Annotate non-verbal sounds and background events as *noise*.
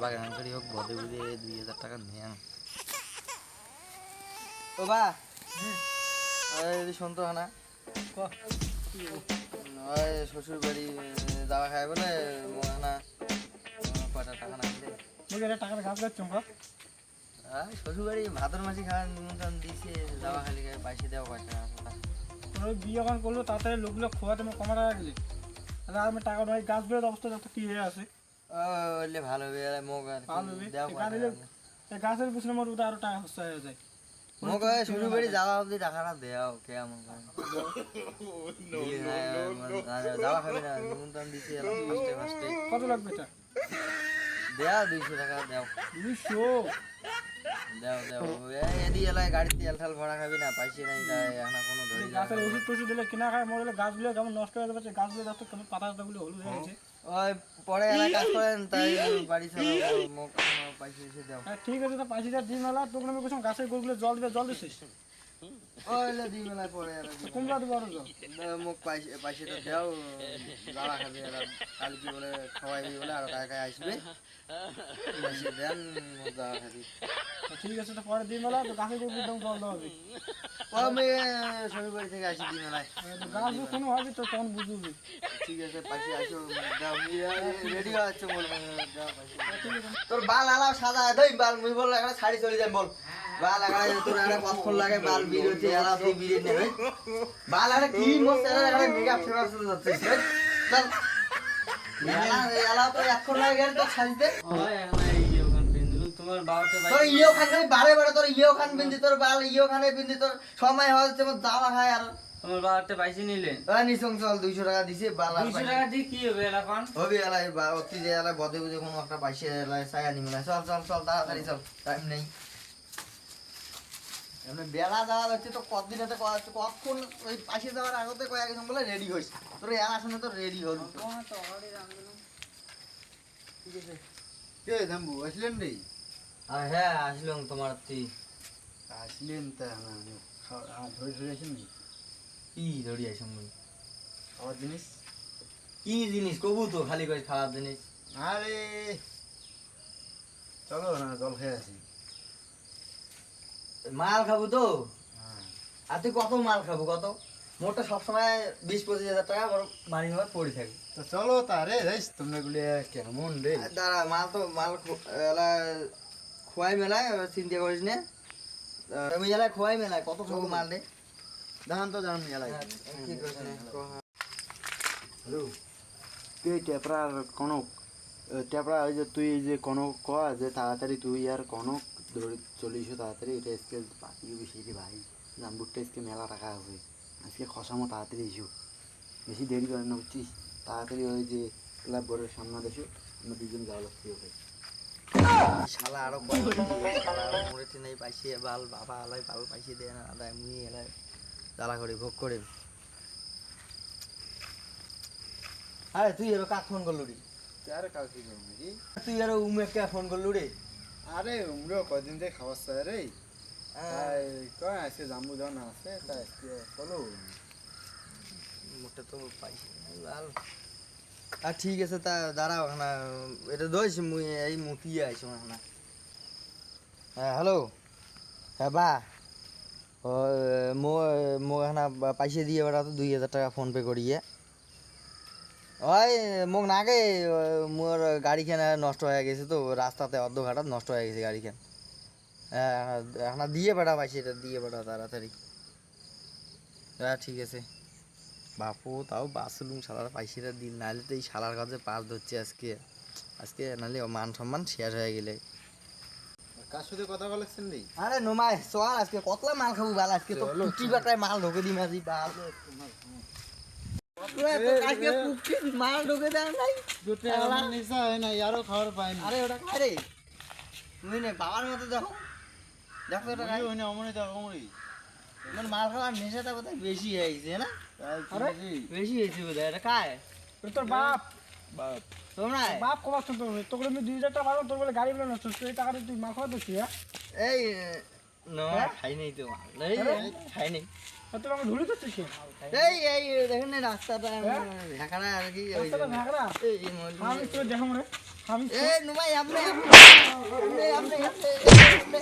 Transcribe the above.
বাবা গান করি হোক বদে বুঝে দুই হাজার টাকা নিয়ে আন। ও বা এই শুন তো না শ্বশুর বাড়ি দাওয়া খায় বলে মোহানা কটা টাকা না দিলে। টাকার শ্বশুর বাড়ি ভাদর মাসি খাওয়ার নিমন্ত্রণ দিছে দাওয়া খালি খায় পয়সা দেওয়া পয়সা বিয়ে যখন করল তাড়াতাড়ি লোকগুলো খোয়া তুমি কমা টাকা গেলি তাহলে আমি টাকা নয় গাছ বেরোর অবস্থা যত কি হয়ে আছে? বললে ভালো হবে আর এই গাছের পিছনে মোট আরও টাকা খরচ হয়ে যায়। মোক শুরু করে যাওয়া অবধি টাকাটা কে *laughs* কেমন যাওয়া হবে না নিমন্ত্রণ দিছে কত লাগবে এটা? দেওয়া দুইশো টাকা দেও। দুইশো? দেও দেও। এদি এলাকায় গাড়ি তেল ঠাল ভরা খাবি না পয়সা নাই যায় এখন কোনো ধরি গাছের ওষুধ টষুধ দিলে কিনা খায় মরে গাছগুলো কেমন নষ্ট হয়ে যাচ্ছে গাছগুলো দেখো কেমন পাতা পাতাগুলো হলুদ হয়ে গেছে ওই পরে এলাকা কাজ করেন তাই বাড়ি মোক পয়সা এসে দেও ঠিক আছে তো পাঁচিটা দিন মেলা তোকে আমি গাছের জল দিবে জল দিছিস। ওই দি মেলায় পরে আর কুমড়া দিব আরও জল? মোক পয়সাটা দেও দাঁড়া খাবি বলে বলে আর কায় কায় আসবে দেন মোক দাঁড়া খাবি। তো ঠিক আছে তো পরে দিন মেলা তো গাছের গোড়গুলো একদম জল দেওয়া হবে। আমি বাড়ি থেকে আসি দি মেলায়। গাছ কোনো হবে তো তখন বুঝবি। ঠিক আছে পয়সা আসো রেডি হয়ে যাচ্ছে বল তোর বাল আলাও সাদা দই বাল মুই বল একটা শাড়ি চলে যাই বল। বাল আগাড়া তোর একটা কতক্ষণ লাগে বাল বির হচ্ছে এলা তুই বিরে নেবে বাল আরে কি মস্ত এলা একটা মেকআপ ফেমাস হতে যাচ্ছে চল এলা এলা তো এতক্ষণ লাগে গেল তোর শাড়িতে তোমার বাবাতে তোর ইয়েও খান খালি বারে বারে তোর ইয়েও খান বিন্দি তোর বাল ইয়েও খানে বিন্দি তোর সময় হয় যেমন দাওয়া খায় আর তোমার বাবাতে পয়সা নিলে। নিঃসং চল দুইশো টাকা দিছে বাল আর টাকা দিয়ে কি হবে এখন হবি এলাই বা অতি যে এলাই বদে বুঝে কোনো একটা পাইছে এলাই সায়া নিমে চল চল চল তাড়াতাড়ি চল টাইম নেই। এমনি বেলা যাওয়া হচ্ছে তো কতদিন এতে কতক্ষণ ওই পাশে যাওয়ার আগতে কয়েকজন বলে রেডি হইস। তোর আসনে তো রেডি হল ঠিক আছে। কে জাম্বু আসলেন রে? আর হ্যাঁ আসলাম তোমার তুই আসলেন তা ধরে ধরে আসেন কি ধরি আইসম খাওয়ার জিনিস? কি জিনিস? কবু তো খালি করে খারাপ জিনিস। আরে চলো না জল খেয়ে আসি। মাল খাব তো? হ্যাঁ। আর তুই কত মাল খাব কত? মোটটা সবসময় বিশ পঁচিশ হাজার টাকা আমার বাড়ি ঘর পড়ে থাকে। তো চলো তারে রেস তোমরা গুলি কেমন রে? দাঁড়া মাল তো মাল খোয়াই মেলায় চিন্তা করিস না। আমি এলাকায় খোয়াই মেলায় কত খাব মাল রে। দান তো জান এলাই কি করিস না হ্যালো তুই টেপরার কনক টেপরা ওই যে তুই যে কনক ক যে তাড়াতাড়ি তুই আর কনক ধরে চলিস তাড়াতাড়ি এটা আজকে পাতিও বেশি রে ভাই। জাম্বুরটা আজকে মেলা টাকা হবে আজকে খসামো তাড়াতাড়ি এসো। বেশি দেরি করে না বুঝছিস? তাড়াতাড়ি ওই যে ক্লাব বোর্ডের সামনে দেশো আমরা দুজন যাওয়া লাগছে ওকে। শালা আরও শালা আরও মরেছে নাই পাইছে বাল বাবা আলাই বাল পাইছে দেয় না আদায় মুই এলাই জ্বালা করে ভোগ করে। আরে তুই এর কাক ফোন করলু রে আর কাউকে করব নাকি? তুই এর উমেককে ফোন করলু রে আরে উমরো কদিন থেকে খাওয়ার চাই রে। কয় আজকে জাম্বু যাও আছে তাই চলো। মোটে তো পাইছে বাল। আর ঠিক আছে, তা দাঁড়াও, না, এটা দইস মুই এই মুতি আইছো না। হ্যাঁ হ্যালো? হ্যাঁ বা। মো মো এখানে পাইছে দিয়ে বেড়া তো দুই হাজার টাকা ফোন পে করিয়ে। ওই, মোক নাগে মোর গাড়িখান নষ্ট হয়ে গেছে তো, রাস্তাতে অর্ধ ঘাটাত নষ্ট হয়ে গেছে গাড়িখান। হ্যাঁ এখন দিয়ে বেড়া পাইছে এটা, দিয়ে বেড়া তাড়াতাড়ি। হ্যাঁ ঠিক আছে। বাপু তাও বাসলুম শালার পাইছিটা দিল নাহলে তো এই শালার কাছে পাস ধরছে আজকে। আজকে নাহলে মান সম্মান শেষ হয়ে গেলে। কার সাথে কথা বলেছেন রে? আরে নোমাই চল আজকে কতলা মাল খাব বাল আজকে? তো কুটি বাটায় মাল ঢোকে দিম আজি বাল। মাল ঢোকে দেয় নাই? দুটো আমার নেশা হয় না আরও খাবার পাইনি আরে ওটা খাই রে? তুমি নে বাবার মতো দেখো। দেখো ওটা খাই না অমনি তো অমনি। মানে মাল খাওয়ার নেশাটা বোধহয় বেশি হয়ে গেছে না আরে? বেশি? হয়েছে বোধহয় এটা খায় এটা তোর বাপ। বাপ। তোমরা বাপ কমাচ্ছ তোর তোকে আমি দুই হাজার টাকা পাবো তোর বলে গাড়ি বলে নষ্ট এই টাকাটা তুই মা খাওয়া দিচ্ছি হ্যাঁ? এই না খাই নাই তো এই খাই নাই। আর আমাকে ধুলি করছিস এই এই দেখেন রাস্তাটা ঢাকাটা আর কি রাস্তাটা এই এই আমি তোর দেখো মনে আমি এই নুমাই আপনি আপনি আপনি আপনি